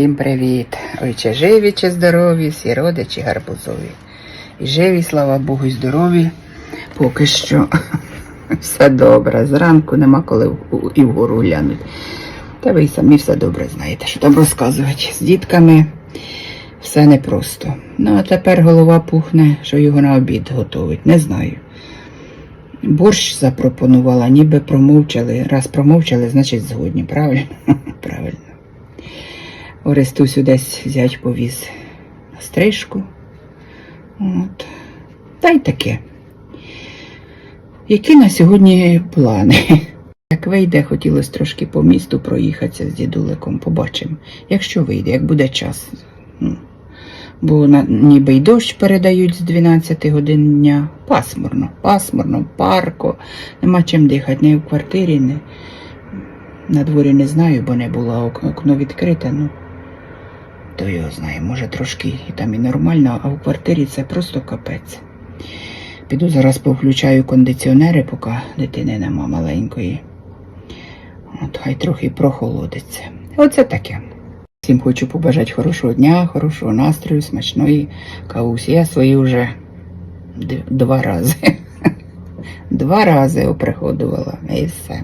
Всім привіт! Ой, чи живі, чи здорові, всі родичі гарбузові. І живі, слава Богу, і здорові. Поки що все добре. Зранку нема коли і вгору глянути. Та ви й самі все добре знаєте, що там розказувати. З дітками все непросто. Ну, а тепер голова пухне, що його на обід готовить. Не знаю. Борщ запропонувала, ніби промовчали. Раз промовчали, значить згодні. Правильно? Правильно. Орестусю десь зять повіз на стрижку. От. Та й таке. Які на сьогодні плани? Як вийде, хотілося трошки по місту проїхатися з дідуликом, побачимо. Якщо вийде, як буде час. Ну, бо на, ніби й дощ передають з 12 годин дня. Пасмурно, пасмурно, парко. Нема чим дихати, не в квартирі, не на дворі не знаю, бо не було ок- окно відкрите. Ну, то його знає, може трошки і там і нормально, а в квартирі це просто капець. Піду зараз повключаю кондиціонери, поки дитини нема маленької. От хай трохи прохолодиться. Оце таке. Всім хочу побажати хорошого дня, хорошого настрою, смачної кавусі. Я свої вже два рази. Два рази оприходувала і все.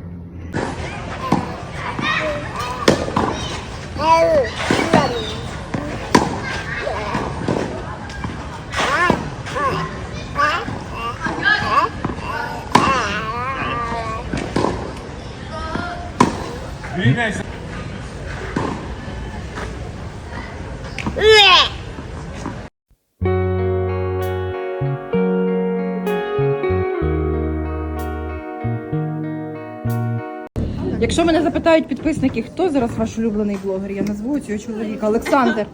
Якщо мене запитають підписники, хто зараз ваш улюблений блогер, я назву цього чоловіка Олександр.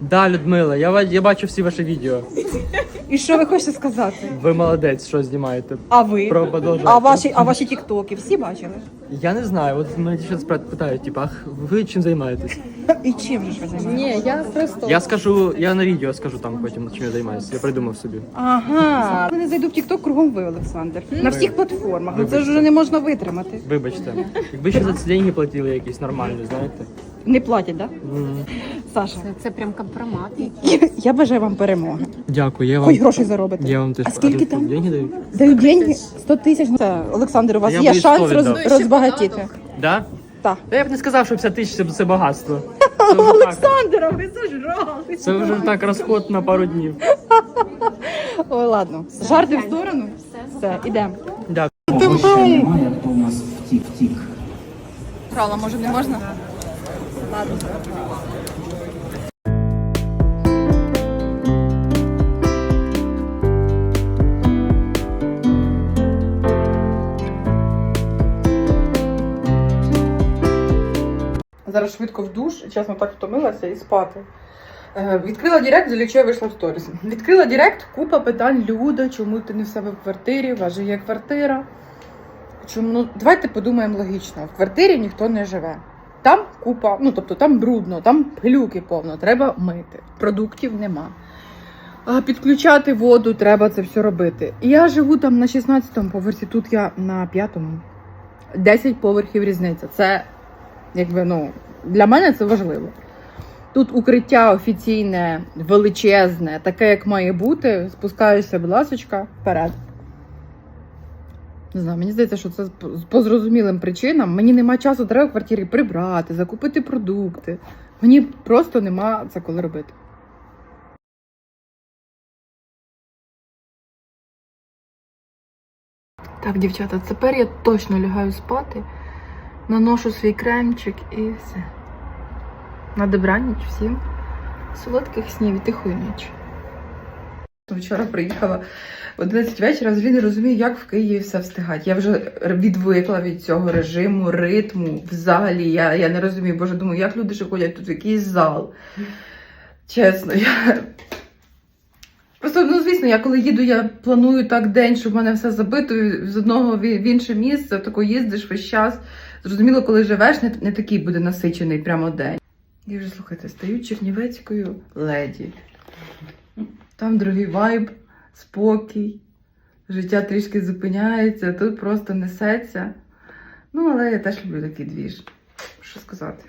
Да, Людмила, я, ва- я бачу всі ваші відео. І що ви хочете сказати? Ви молодець, що знімаєте. А ви? Про продовжуйте. А ваші, а ваші тіктоки всі бачили? Я не знаю, от мене ще питають, типу, ах, ви чим займаєтесь? І чим же ж ви займаєтесь? Ні, я просто Я скажу, я на відео скажу там потім, чим я займаюся. Я придумав собі. Ага. Я не зайду в тікток, кругом ви, Олександр. На всіх платформах. Ну це ж вже не можна витримати. Вибачте. Якби ще за це деньги платили якісь нормальні, знаєте. Не платять, так? Да? Саша, це, це прям компромат. я, я бажаю вам перемоги. Дякую, я вам. Хоч грошей заробите. Я вам теж А скільки там? деньги дають? Дають деньги 100 тисяч. Це, Олександр, у вас Я є шанс 100 роз, віддав. розбагатіти. Да? Так. Та я б не сказав, що 50 тисяч це, це багатство. Це вже, так, Олександра, ви зажрали. це вже так розход на пару днів. Ой, ладно. Жарти в сторону. Все, ідемо. Дякую. Немає, хто у нас втік-втік. Крала, може не можна? Зараз швидко в душ, чесно так втомилася і спати. Е, Відкрила Директ, для чого я вийшла в сторіс. Відкрила Директ, купа питань. Люда, чому ти не в себе в квартирі? У вас же є квартира. Чому? Ну, давайте подумаємо логічно. В квартирі ніхто не живе. Там купа, ну тобто там брудно, там пилюки повно, треба мити. Продуктів нема. Підключати воду, треба це все робити. Я живу там на 16-му поверсі, тут я на 5-му. 10 поверхів різниця. Це якби ну для мене це важливо. Тут укриття офіційне, величезне, таке, як має бути. Спускаюся, будь ласочка, вперед. Не знаю, мені здається, що це по зрозумілим причинам. Мені нема часу, треба в квартирі прибрати, закупити продукти. Мені просто нема це коли робити. Так, дівчата, тепер я точно лягаю спати, наношу свій кремчик і все. На добраніч всім солодких снів і тихої ночі. Вчора приїхала в 11 вечора, взагалі не розумію, як в Києві все встигати. Я вже відвикла від цього режиму, ритму. Взагалі, я, я не розумію, боже, думаю, як люди ще ходять тут в якийсь зал. Чесно, я. Просто, ну, звісно, я коли їду, я планую так день, щоб в мене все забито з одного в інше місце, тако їздиш весь час. Зрозуміло, коли живеш, не, не такий буде насичений прямо день. І вже слухайте, стаю чернівецькою леді. Там другий вайб, спокій, життя трішки зупиняється, тут просто несеться. Ну, але я теж люблю такий двіж. Що сказати?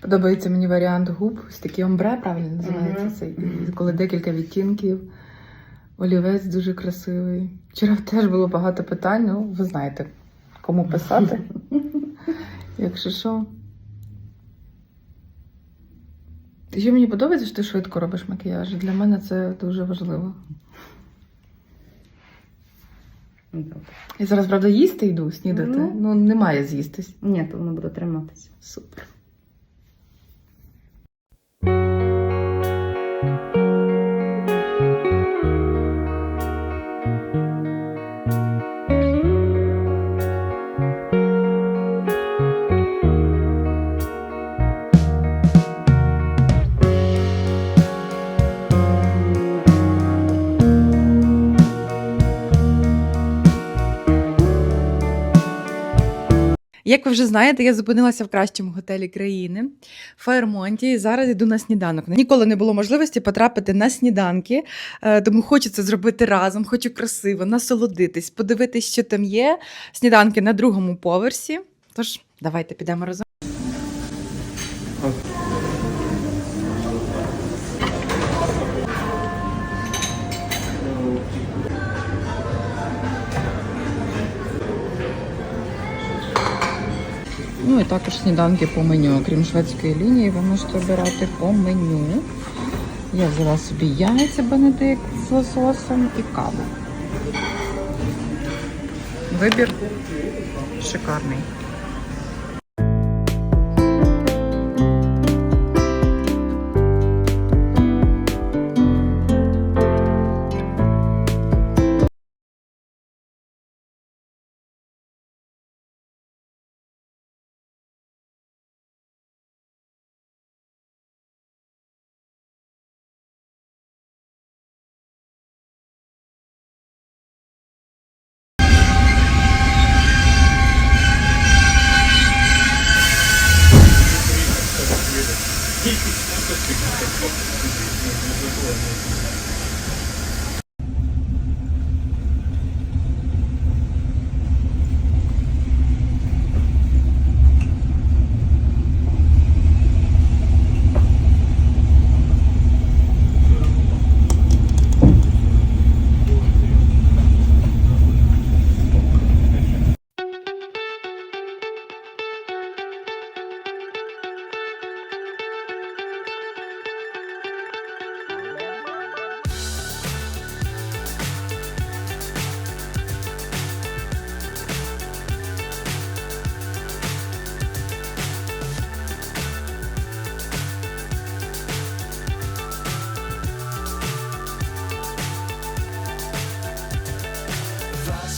Подобається мені варіант губ. Ось такий омбре, правильно називається цей. І Коли декілька відтінків. Олівець дуже красивий. Вчора теж було багато питань. Ну, ви знаєте, кому писати. Якщо що. І Ще мені подобається, що ти швидко робиш макіяж. Для мене це дуже важливо. Я зараз, правда, їсти йду, снідати. Ну, Ну. немає з'їстись. Ні, то воно буде триматися. Супер. Як ви вже знаєте, я зупинилася в кращому готелі країни Фаєрмонті і зараз йду на сніданок. Ніколи не було можливості потрапити на сніданки, е, тому хочу це зробити разом, хочу красиво, насолодитись, подивитись, що там є. Сніданки на другому поверсі. Тож, давайте підемо разом. Ну і також сніданки по меню. Крім шведської лінії, ви можете обирати по меню. Я взяла собі яйця бенедикт з лососом і каву. Вибір шикарний.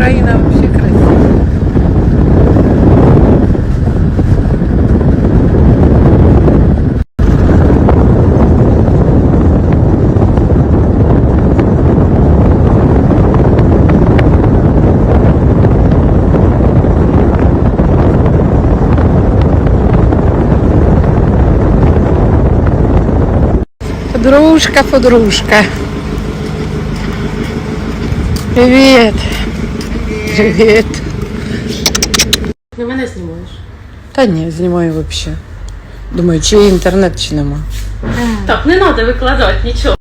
Украина вообще красивая. Подружка, подружка. Привет. Привіт. Ти мене знімаєш. Та ні, знімаю взагалі. Думаю, чи є інтернет, чи нема. Так, не треба викладати нічого.